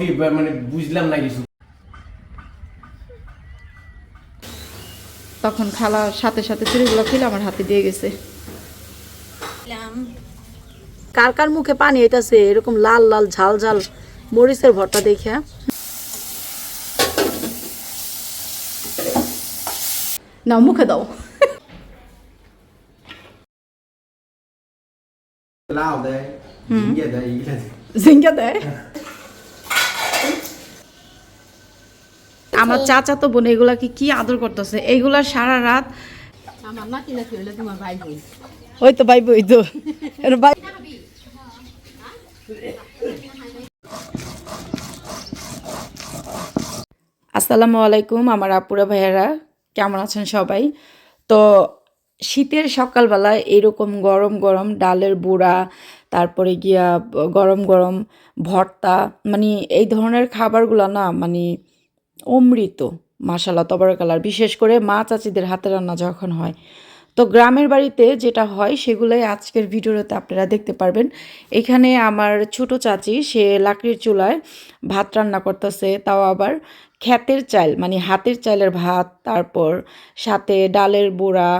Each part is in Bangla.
কি মানে বুঝলাম না কিছু। তখন খালা সাথে সাথে চুরিগুলো খেলে আমার হাতে দিয়ে গেছে। কার কার মুখে পানি আইতাছে? এরকম লাল লাল ঝাল ঝাল মরিচের ভর্তা দেখে। না মুখে দাও। লাউ দেয় ঝিঙ্গে দেয় এগুলা দেয়। জিঙ্গা দেয় আমার চাচা তো বোন এগুলাকে কি আদর করতেছে? এইগুলা সারা রাত আমার নাতি নাতি হইলে তোমার ভাই বোন ওই তো ভাই বই তো। এর ভাই আসসালামু আলাইকুম আমার আপুরা ভাইয়ারা। কেমন আছেন সবাই? তো শীতের সকালবেলা এরকম গরম গরম ডালের বুড়া তারপরে গিয়া গরম গরম ভর্তা মানে এই ধরনের খাবারগুলো না মানে অমৃত মাসাল্লাহ তবরকালার বিশেষ করে মা চাচিদের হাতে রান্না যখন হয়। তো গ্রামের বাড়িতে যেটা হয়, সেগুলোই আজকের ভিডিওতে আপনারা দেখতে পারবেন। এখানে আমার ছোট চাচি, সে লাকড়ির চুলায় ভাত রান্না করতেছে, তাও আবার খ্যাতের চাল মানে হাতের চালের ভাত, তারপর সাথে ডালের বড়া,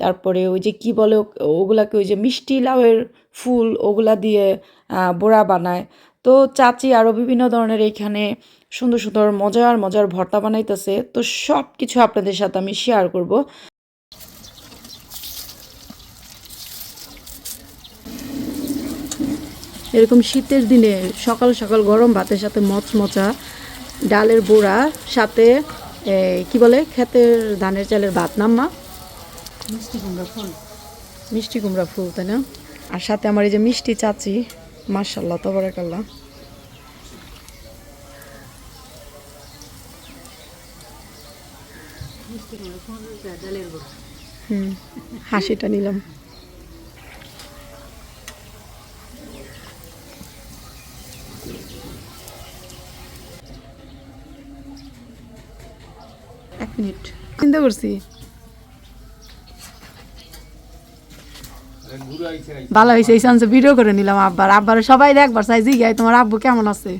তারপরে ওই যে কি বলে ওগুলাকে ওই যে মিষ্টি লাউয়ের ফুল, ওগুলা দিয়ে বোড়া বানায়। তো চাচি আরও বিভিন্ন ধরনের এখানে সুন্দর সুন্দর মজার মজার ভর্তা বানাইতেছে। তো সব কিছু আপনাদের সাথে আমি শেয়ার করব। এরকম শীতের দিনে সকাল সকাল গরম ভাতের সাথে মচমচা ডালের বড়া সাথে কি বলে? ক্ষেতের ধানের চালের ভাত নাম্মা মিষ্টি কুমড়া ফুল। মিষ্টি কুমড়া ফুল তাই না? আর সাথে আমার এই যে মিষ্টি চাচি মার্শাল্লাহ তবরাকাল্লাহ। হুম হাসিটা নিলাম। এক মিনিট। চিন্তা করছি। ভালো হয়েছে এই চান্সে ভিডিও করে নিলাম আব্বার। আব্বার সবাই দেখবার চাই জিগাই তোমার আব্বু কেমন আছে?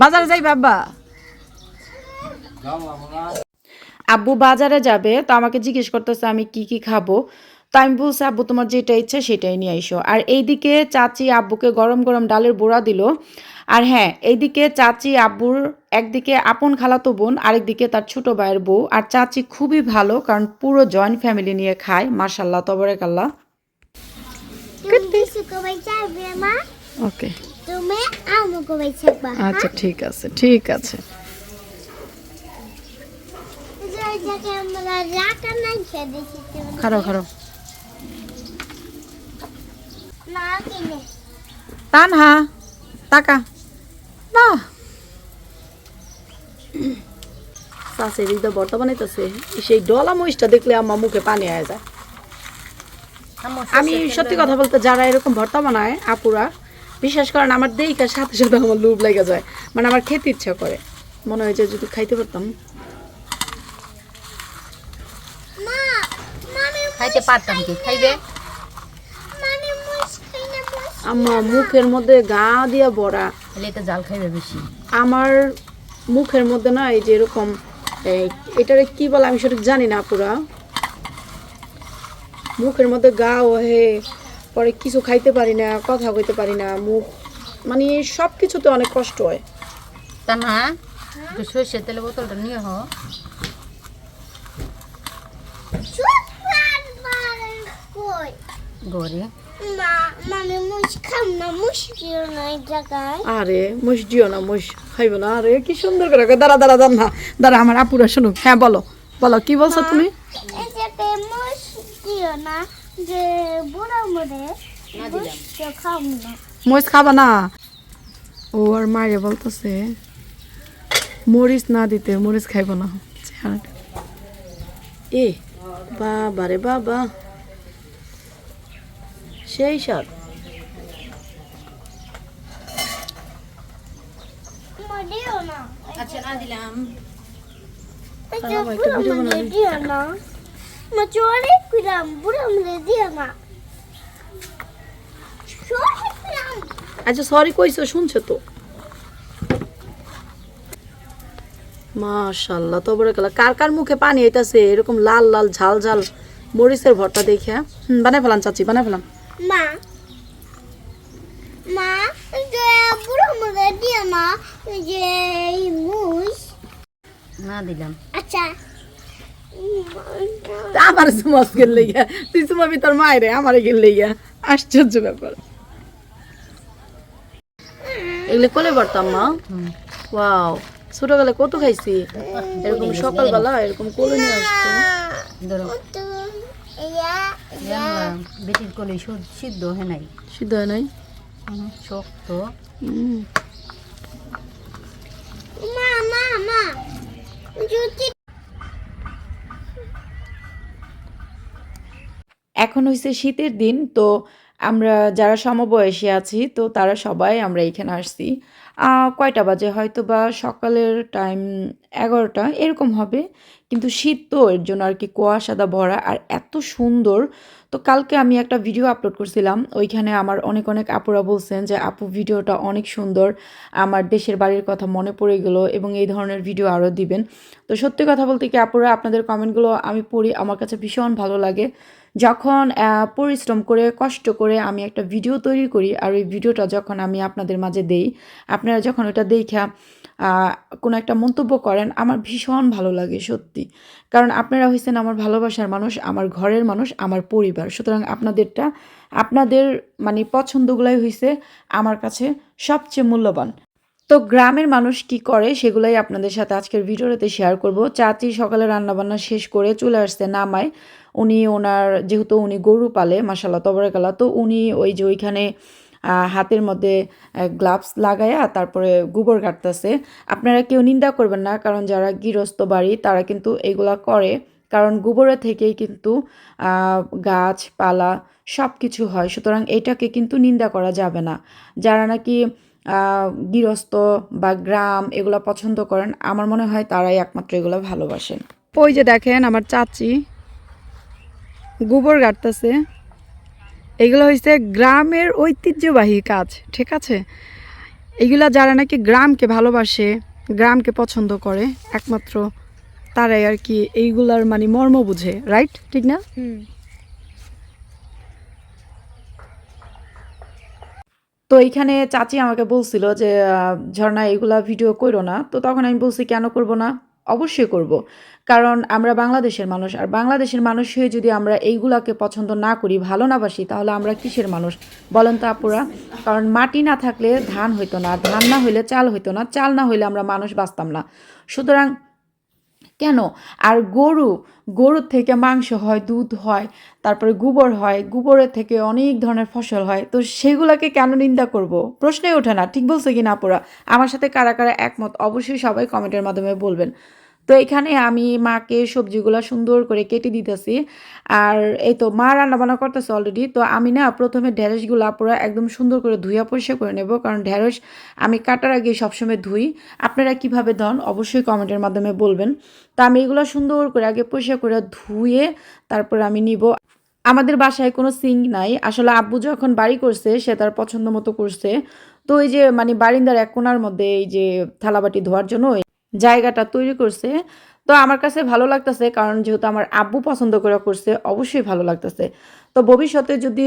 বাজারে যাই বাবা আব্বু বাজারে যাবে তো আমাকে জিজ্ঞেস করতেছে আমি কি কি খাব। তো আমি বলছি আব্বু তোমার যেটা ইচ্ছা সেটাই নিয়ে আইসো। আর এইদিকে চাচি আব্বুকে গরম গরম ডালের বড়া দিল। আর হ্যাঁ এইদিকে চাচি আব্বুর একদিকে আপন খালাতো বোন আরেকদিকে তার ছোট ভাইয়ের বউ। আর চাচি খুবই ভালো কারণ পুরো জয়েন্ট ফ্যামিলি নিয়ে খায়। মার্শাল্লাহ সুকো বাইচা ওকে আচ্ছা ঠিক আছে ঠিক আছে যাকে আমরা রাকা নাই খেয়ে দিছি তুমি খারো খারো তানহা টাকা না। চাষে দিদা বর্তা বানাইতেছে। সেই ডলা মহিষটা দেখলে আমার মুখে পানি আয় যায়। আমি সত্যি কথা বলতে যারা এরকম ভর্তা বানায় আপুরা বিশ্বাস করেন আমার দেইকার সাথে সাথে আমার লুভ লেগে যায়। মানে আমার খেতে ইচ্ছা করে। মনে হয় যে যদি খাইতে পারতাম মা মানে খাইতে পারতাম কি? খাইবে? মানে আমার মুখের মধ্যে গা দিয়া বড়া। তাহলে তো জাল খাইবে বেশি। আমার মুখের মধ্যে না এই যে এরকম এটারে কি বলে আমি সঠিক জানি না পুরা মুখের মধ্যে গা ওহে পরে কিছু খাইতে পারি না কথা কইতে পারি না মুখ মানে সব কিছুতে অনেক কষ্ট হয়। তা না সর্ষের তেলে বোতলটা নিয়ে হ। ঘরে মা মানে দিও না আরে মুস দিও না মুস খাইব না। আরে কি সুন্দর করে কয়, দাঁড়া দাঁড়া দাঁড়া না। দাঁড়া আমার আপুরা শুনুক। হ্যাঁ বলো। বলো কি বলছো তুমি? মরিচ খাবা না। ও আর মায়ে বলতেছে মরিচ না দিতে মরিচ খাইব না। এ বাবা রে বাবা। সেই স্বাদ আচ্ছা না দিলাম। এই যে আমার একটা বুড়া ভিডিও মরে বানাবি। দিও না। মা চলে কুইরাম বুড়া দিও না। আচ্ছা সরি কইছো শুনছে তো? মাশাল্লাহ তো বড় গেলা। কার কার মুখে পানি আইতাছে এরকম লাল লাল ঝাল ঝাল মরিচের ভর্তা দেখে হুম বানাই ফেলাম চাচি বানাই ফেলাম। মা মা যে বুড়ো মধ্যে দিও না যে মুস না দিলাম। আচ্ছা। আমার সুমাস গেল লইয়া তুই সুমাবি তোর মায়ের আমারে গেল লইয়া। আশ্চর্য ব্যাপার। এগুলো কোলে পারতাম মা। ওয়াও ছোটবেলায় কত খাইছি? এরকম সকালবেলা এরকম কোলে নিয়ে আসতো ধরো তো ইয়া জানলাম বেটির কোলে সুদ- সিদ্ধ হয় নাই। সিদ্ধ হয় নাই শক্ত। মা মা মা। এখন হইছে শীতের দিন, তো আমরা যারা সমবয়সী আছি, তো তারা সবাই আমরা এখানে আসছি। কয়টা বাজে? হয়তো বা সকালের টাইম এগারোটা, এরকম হবে। কিন্তু শীত তো, এর জন্য আর কি কুয়াশাদা ভরা আর এত সুন্দর। তো কালকে আমি একটা ভিডিও আপলোড করছিলাম, ওইখানে আমার অনেক অনেক আপুরা বলছেন যে, আপু, ভিডিওটা অনেক সুন্দর। আমার দেশের বাড়ির কথা মনে পড়ে গেল এবং এই ধরনের ভিডিও আরও দিবেন। তো সত্যি কথা বলতে কি, আপুরা আপনাদের কমেন্টগুলো আমি পড়ি, আমার কাছে ভীষণ ভালো লাগে। যখন পরিশ্রম করে, কষ্ট করে আমি একটা ভিডিও তৈরি করি আর ওই ভিডিওটা যখন আমি আপনাদের মাঝে দেই, আপনারা যখন ওটা দেখা কোনো একটা মন্তব্য করেন, আমার ভীষণ ভালো লাগে সত্যি। কারণ আপনারা হয়েছেন আমার ভালোবাসার মানুষ, আমার ঘরের মানুষ, আমার পরিবার। সুতরাং আপনাদেরটা, আপনাদের মানে পছন্দগুলাই হয়েছে আমার কাছে সবচেয়ে মূল্যবান। তো গ্রামের মানুষ কি করে সেগুলাই আপনাদের সাথে আজকের ভিডিওটাতে শেয়ার করব। চাচি সকালে রান্নাবান্না শেষ করে চলে আসছে নামায় উনি ওনার, যেহেতু উনি গরু পালে মাসাল্লাহ তবরেকালা তো উনি ওই যে ওইখানে হাতের মধ্যে গ্লাভস লাগায়া তারপরে গোবর কাটতেছে। আপনারা কেউ নিন্দা করবেন না, কারণ যারা গৃহস্থ বাড়ি, তারা কিন্তু এগুলা করে। কারণ গোবরের থেকেই কিন্তু গাছপালা সব কিছু হয়। সুতরাং এটাকে কিন্তু নিন্দা করা যাবে না। যারা নাকি গৃহস্থ বা গ্রাম এগুলো পছন্দ করেন আমার মনে হয় তারাই একমাত্র এগুলো ভালোবাসেন। ওই যে দেখেন আমার চাচি গোবর গাড়তেছে এগুলো হচ্ছে গ্রামের ঐতিহ্যবাহী কাজ ঠিক আছে? এগুলা যারা নাকি গ্রামকে ভালোবাসে গ্রামকে পছন্দ করে একমাত্র তারাই আর কি এইগুলার মানে মর্ম বুঝে রাইট ঠিক না? তো এইখানে চাচি আমাকে বলছিল যে ঝর্ণা, এগুলা ভিডিও করো না। তো তখন আমি বলছি, কেন করব না? অবশ্যই করব। কারণ আমরা বাংলাদেশের মানুষ, আর বাংলাদেশের মানুষ হয়ে যদি আমরা এইগুলাকে পছন্দ না করি, ভালো না বাসি, তাহলে আমরা কিসের মানুষ? বলেন তো আপুরা, কারণ মাটি না থাকলে ধান হইতো না, ধান না হইলে চাল হইতো না, চাল না হইলে আমরা মানুষ বাঁচতাম না। সুতরাং কেন? আর গরু, গরুর থেকে মাংস হয়, দুধ হয়, তারপরে গোবর হয়, গোবরের থেকে অনেক ধরনের ফসল হয়। তো সেগুলোকে কেন নিন্দা করব? প্রশ্নই ওঠে না, ঠিক বলছে কি না পোড়া আমার সাথে কারা কারা একমত, অবশ্যই সবাই কমেন্টের মাধ্যমে বলবেন। তো এখানে আমি মাকে সবজিগুলো সুন্দর করে কেটে দিতেছি। আর এই তো মা রান্নাবান্না করতেছে অলরেডি তো আমি না প্রথমে ঢেঁড়সগুলো পুরো একদম সুন্দর করে ধুইয়া পরিষ্কার করে নেব, কারণ ঢেঁড়স আমি কাটার আগে সবসময় ধুই। আপনারা কীভাবে ধন অবশ্যই কমেন্টের মাধ্যমে বলবেন। তো আমি এগুলো সুন্দর করে আগে পরিষ্কার করে ধুয়ে তারপর আমি নিব। আমাদের বাসায় কোনো সিঙ্ক নাই, আসলে আব্বু যখন বাড়ি করছে, সে তার পছন্দ মতো করছে। তো এই যে মানে বারিন্দার এক কোণার মধ্যে এই যে থালাবাটি ধোয়ার জন্য জায়গাটা তৈরি করছে। তো আমার কাছে ভালো লাগতেছে, কারণ যেহেতু আমার আব্বু পছন্দ করে করছে, অবশ্যই ভালো লাগতেছে। তো ভবিষ্যতে যদি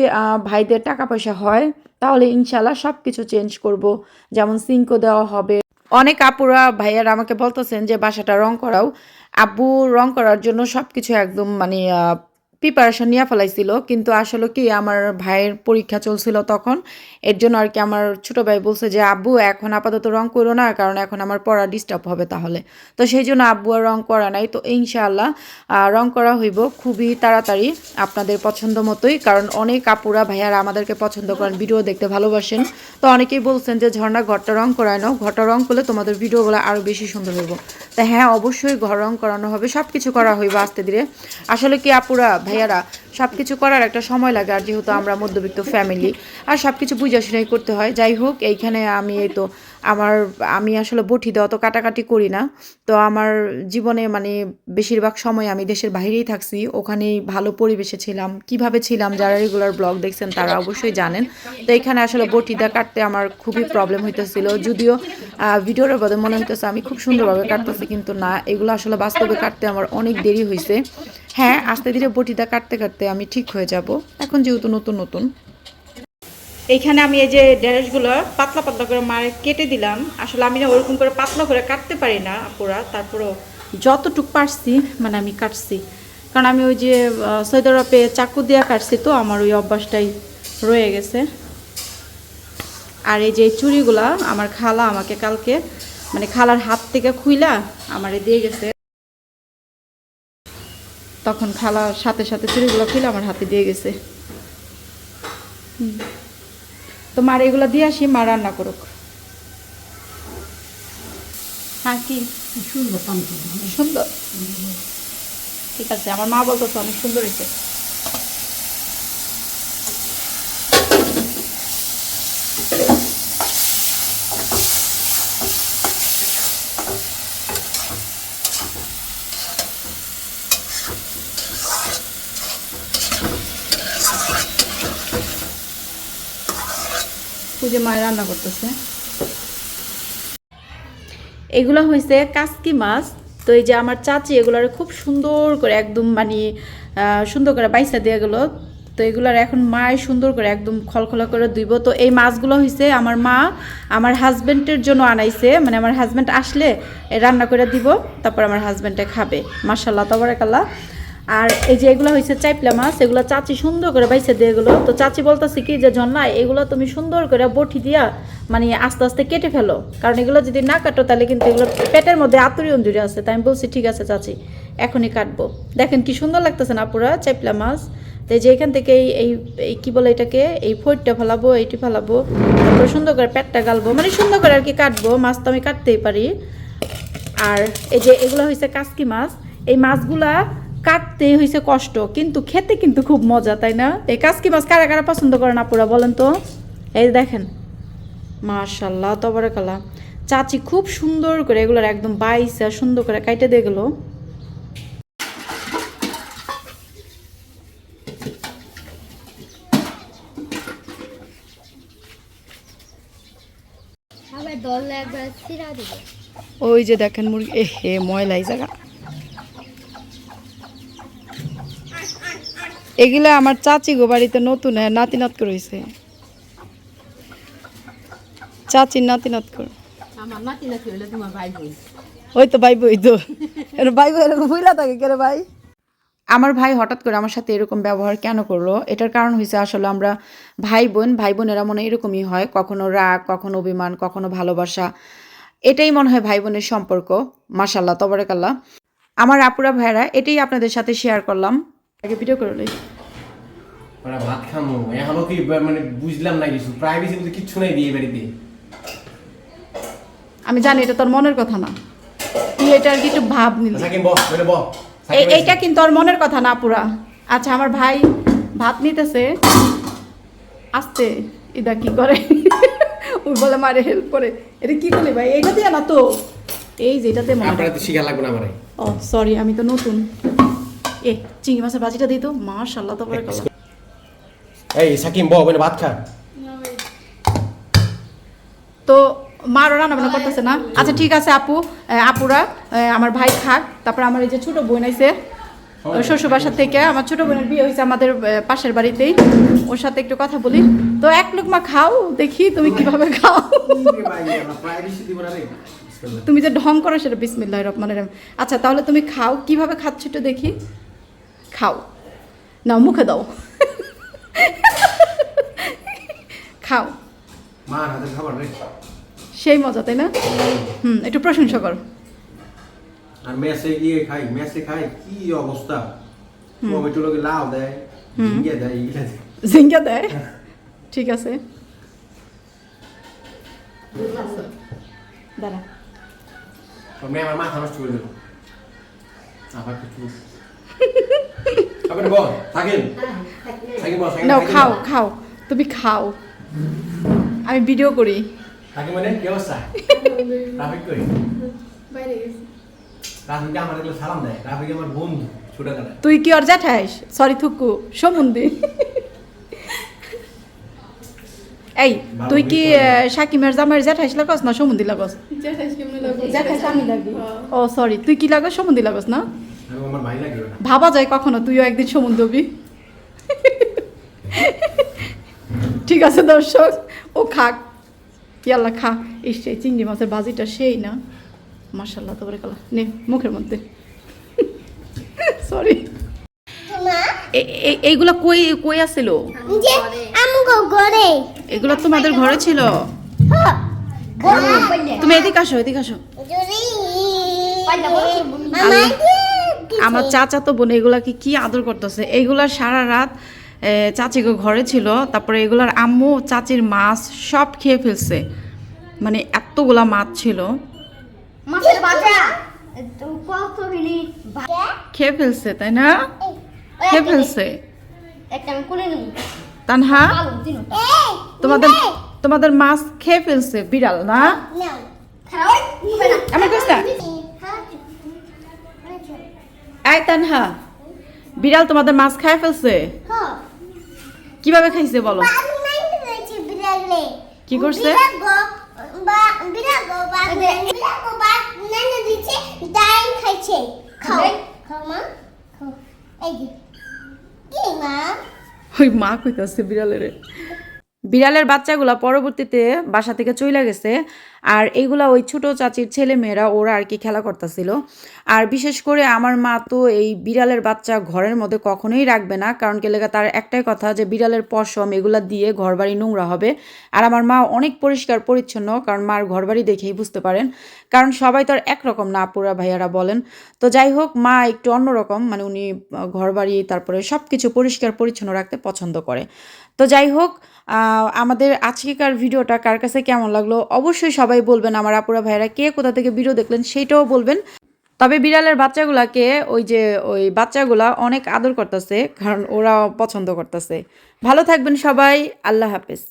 ভাইদের টাকা পয়সা হয়, তাহলে ইনশাল্লাহ সব কিছু চেঞ্জ করব। যেমন সিঙ্কও দেওয়া হবে। অনেক আপুরা, ভাইয়ার আমাকে বলতেছেন যে, বাসাটা রং করাও। আব্বু রং করার জন্য সব কিছু একদম মানে প্রিপারেশন নিয়ে ফেলাইছিল। কিন্তু আসলে কি, আমার ভাইয়ের পরীক্ষা চলছিল তখন। এর জন্য আর কি আমার ছোট ভাই বলছে যে, আব্বু, এখন আপাতত রং করো না, কারণ এখন আমার পড়া ডিস্টার্ব হবে তাহলে। তো সেই জন্য আব্বু আর রং করা নাই। তো ইনশাআল্লাহ রং করা হইব খুবই তাড়াতাড়ি আপনাদের পছন্দ মতোই। কারণ অনেক আপুরা, ভাইয়ারা আমাদেরকে পছন্দ করেন, ভিডিও দেখতে ভালোবাসেন। তো অনেকেই বলছেন যে, ঝর্ণা, ঘরটা রং করায় নাও। ঘরটা রং করলে তোমাদের ভিডিওগুলো আরও বেশি সুন্দর হইব। তা হ্যাঁ অবশ্যই ঘর রং করানো হবে সব কিছু করা হইব আস্তে ধীরে। আসলে কি আপুরা ভাইয়ারা সব কিছু করার একটা সময় লাগে, আর যেহেতু আমরা মধ্যবিত্ত ফ্যামিলি আর সব কিছু বুঝাশুনাই করতে হয়। যাই হোক, এইখানে আমি এই তো আমার, আমি আসলে বটি দেওয়া তো কাটাকাটি করি না। তো আমার জীবনে মানে বেশিরভাগ সময় আমি দেশের বাইরেই থাকছি, ওখানেই ভালো পরিবেশে ছিলাম। কীভাবে ছিলাম, যারা রেগুলার ব্লগ দেখছেন তারা অবশ্যই জানেন। তো এখানে আসলে বটিটা কাটতে আমার খুবই প্রবলেম হইতেছিল। যদিও ভিডিওর মধ্যে মনে হইতেছে আমি খুব সুন্দরভাবে কাটতেছি, কিন্তু না, এগুলো আসলে বাস্তবে কাটতে আমার অনেক দেরি হয়েছে হ্যাঁ আস্তে ধীরে বটিটা কাটতে কাটতে আমি ঠিক হয়ে যাব। এখন যেহেতু নতুন নতুন। এইখানে আমি এই যে ড্রেসগুলো পাতলা পাতলা করে মারে কেটে দিলাম। আসলে আমি না ওরকম করে পাতলা করে কাটতে পারি না আপুরা। তারপরেও যতটুক পারছি মানে আমি কাটছি। কারণ আমি ওই যে আহ, সৌদি আরবে চাকু দিয়ে কাটছি তো আমার ওই অভ্যাসটাই রয়ে গেছে। আর এই যে চুড়িগুলা আমার খালা আমাকে কালকে মানে খালার হাত থেকে খুইলা আমারে দিয়ে গেছে। তখন খালার সাথে সাথে চুড়িগুলো খুলে আমার হাতে দিয়ে গেছে। তো মার এগুলো দিয়ে আসি মা রান্না করুক। হ্যাঁ কি? সুন্দর ঠিক আছে আমার মা বলতো তো অনেক সুন্দর হয়েছে। পুজো মায়ের রান্না করতেছে। এগুলো হয়েছে কাসকি মাছ। তো এই যে আমার চাচি এগুলার খুব সুন্দর করে একদম মানে সুন্দর করে বাইসা দিয়ে গেলো। তো এগুলার এখন মায় সুন্দর করে একদম খলখলা করে ধুইব। তো এই মাছগুলো হয়েছে আমার মা আমার হাজব্যান্ডের জন্য আনাইছে। মানে আমার হাজব্যান্ড আসলে রান্না করে দিব, তারপর আমার হাজব্যান্ডে খাবে। মার্শাল্লাহ তবরাকাল্লাহ। আর এই যে এগুলো হয়েছে চাইপলা মাছ, এগুলো চাচি সুন্দর করে বাইসে দিয়ে গেলো তো চাচি বলতেছে কি যে জন্না এগুলো তুমি সুন্দর করে বটি দিয়া মানে আস্তে আস্তে কেটে ফেলো। কারণ এগুলো যদি না কাটো তাহলে কিন্তু এগুলো পেটের মধ্যে আতুরি অঞ্জুরি আছে। তাই আমি বলছি, ঠিক আছে চাচি, এখনই কাটবো। দেখেন কি সুন্দর লাগতেছে না পুরা চাইপলা মাছ। তো যে এখান থেকে এই এই এই কি বলে এটাকে, এই ফোরটা ফেলাবো, এইটি ফেলাবো, তারপর সুন্দর করে পেটটা গালবো। মানে সুন্দর করে আর কি কাটবো, মাছ তো আমি কাটতেই পারি। আর এই যে এগুলো হয়েছে কাসকি মাছ, এই মাছগুলা কাটতে হয়েছে কষ্ট কিন্তু খেতে কিন্তু খুব মজা তাই না? এই কাসকি মাছ কারা কারা পছন্দ করে না পুরা বলেন তো? এই দেখেন। মাশাল্লাহ তবরকালা চাচি খুব সুন্দর করে এগুলোর একদম বাইসা সুন্দর করে কাইটে দিয়ে গেলো। ওই যে দেখেন মুরগি এ হে ময়লাই জায়গা। এগুলো আমার চাচি গো বাড়িতে নতুন হ্যাঁ নাতি নাত করেছে। চাচির নাতি নাত করে আমার নাতি নাতি হইলে ভাই ওই তো ভাই বই তো। ভাই বই এরকম বুঝলা থাকে কেন ভাই? আমার ভাই হঠাৎ করে আমার সাথে এরকম ব্যবহার কেন করল? এটার কারণ হয়েছে আসলে আমরা ভাই বোন ভাই বোনেরা মনে এরকমই হয়। কখনো রাগ কখনো অভিমান কখনো ভালোবাসা। এটাই মনে হয় ভাই বোনের সম্পর্ক। মাসাল্লাহ তবরেকাল্লাহ। আমার আপুরা ভাইরা এটাই আপনাদের সাথে শেয়ার করলাম। আগে ভিডিও করে লই ওরা ভাত খামো। এখনও কি মানে বুঝলাম না কিছু। প্রাইভেসি বলতে কিচ্ছু নাই বিয়ে বাড়িতে। আমি জানি এটা তোর মনের কথা না। তুই এটা আর কি একটু ভাব নিলি। সাকিম বহ বলে এই এইটা কিন্তু ওর মনের কথা না পুরা। আচ্ছা আমার ভাই ভাত নিতেছে। আসতে এটা কি করে? ওই বলে মারে হেল্প করে। এটা কি করলি ভাই? এইটা দিয়ে না তো। এই যে এটাতে মনে আপনারা তো শিখা লাগবে না আমারে। ও সরি আমি তো নতুন। এ চিংড়ি মাছের ভাজিটা দিই তো মাশাল্লাহ তো এই সাকিম বলে ভাত খা। তো মারও রান্না বান্না করতেছে না? আচ্ছা ঠিক আছে আপু আপুরা আমার ভাই খাক। তারপর আমার এই যে ছোট বোন আছে শ্বশুর বাসার থেকে। আমার ছোট বোনের বিয়ে হয়েছে আমাদের পাশের বাড়িতেই। ওর সাথে একটু কথা বলি। তো এক লোকমা খাও দেখি তুমি কীভাবে খাও। তুমি যে ঢং করো সেটা বিসমিল্লাহ রহমানের আচ্ছা তাহলে তুমি খাও কীভাবে খাচ্ছ একটু দেখি। খাও নাও মুখে দাও খাও সেই মজা তাই না হুম একটু প্রশংসা করো আর মেসে গিয়ে খাই মেসে খাই কি অবস্থা টমেটো লোকে লাউ দেয় ঝিঙ্গে দেয় এগুলা দেয়। ঠিক আছে দাঁড়া আমার মাথা নষ্ট করে দেবো আবার কিছু আপনি বল থাকেন থাকি বল নাও খাও খাও তুমি খাও। আমি ভিডিও করি। থাকি মানে কি অবস্থা? রাফিক কই? রাফিক আমার এগুলো সালাম দেয়। রাফিক আমার বন্ধু ছোটবেলায় তুই কি ওর জ্যাঠাইস? সরি থুকু সমুন্দি। এই তুই কি সাকিমের জামাইয়ের জ্যাঠাইস লাগস না সমুন্দি লাগস? জ্যাঠাইস আমি লাগি। ও। সরি তুই কি লাগস? সমুন্দি লাগস না? ভাবা যায় কখনো তুইও একদিন সমুদ্র হবি ঠিক আছে দর্শক ও খাক। ইয়াল্লা খা ইস এই চিংড়ি মাছের বাজিটা সেই না। মার্শাল্লাহ তো কালা। নে মুখের মধ্যে। সরি এইগুলা কই কই ঘরে। এগুলো তোমাদের ঘরে ছিল? তুমি এদিকে আসো এদিকে আসো। আমার চাচা তো বোন এগুলাকে কি আদর করতেছে? এইগুলা সারা রাত চাচিকে ঘরে ছিল তারপরে এগুলার আম্মু চাচির মাছ সব খেয়ে ফেলছে। মানে এতগুলা মাছ ছিল। খেয়ে ফেলছে তাই না? খেয়ে ফেলছে। তানহা? তোমাদের তোমাদের মাছ খেয়ে ফেলছে বিড়াল না? নাও খারাপ আমার কাছে না? এই তানহা বিড়াল তোমাদের মাছ খায় ফেলছে? কীভাবে খাইছে বলো? কি করছে? ওই মা কইতাছে বিড়ালের। বিড়ালের বাচ্চাগুলা পরবর্তীতে বাসা থেকে চলে গেছে, আর এইগুলা ওই ছোট চাচির ছেলে মেয়েরা ওরা আর কি খেলা করতেছিল। আর বিশেষ করে আমার মা তো এই বিড়ালের বাচ্চা ঘরের মধ্যে কখনোই রাখবে না, কারণ কি লেগা তার একটাই কথা যে বিড়ালের পশম এগুলা দিয়ে ঘরবাড়ি নোংরা হবে। আর আমার মা অনেক পরিষ্কার পরিচ্ছন্ন, কারণ মার ঘরবাড়ি দেখেই বুঝতে পারেন। কারণ সবাই তো আর একরকম না আপুরা ভাইয়ারা বলেন। তো যাই হোক, মা একটু অন্যরকম মানে উনি ঘরবাড়ি, তারপরে সব কিছু পরিষ্কার পরিচ্ছন্ন রাখতে পছন্দ করে। তো যাই হোক আমাদের আজকেকার ভিডিওটা কার কাছে কেমন লাগল অবশ্যই সবাই বলবেন। আমার আপুরা ভাইরা কে কোথা থেকে ভিডিও দেখলেন সেইটাও বলবেন। তবে বিড়ালের বাচ্চাগুলাকে ওই যে ওই বাচ্চাগুলা অনেক আদর করতেছে, কারণ ওরা পছন্দ করতেছে। ভালো থাকবেন সবাই, আল্লাহ হাফেজ।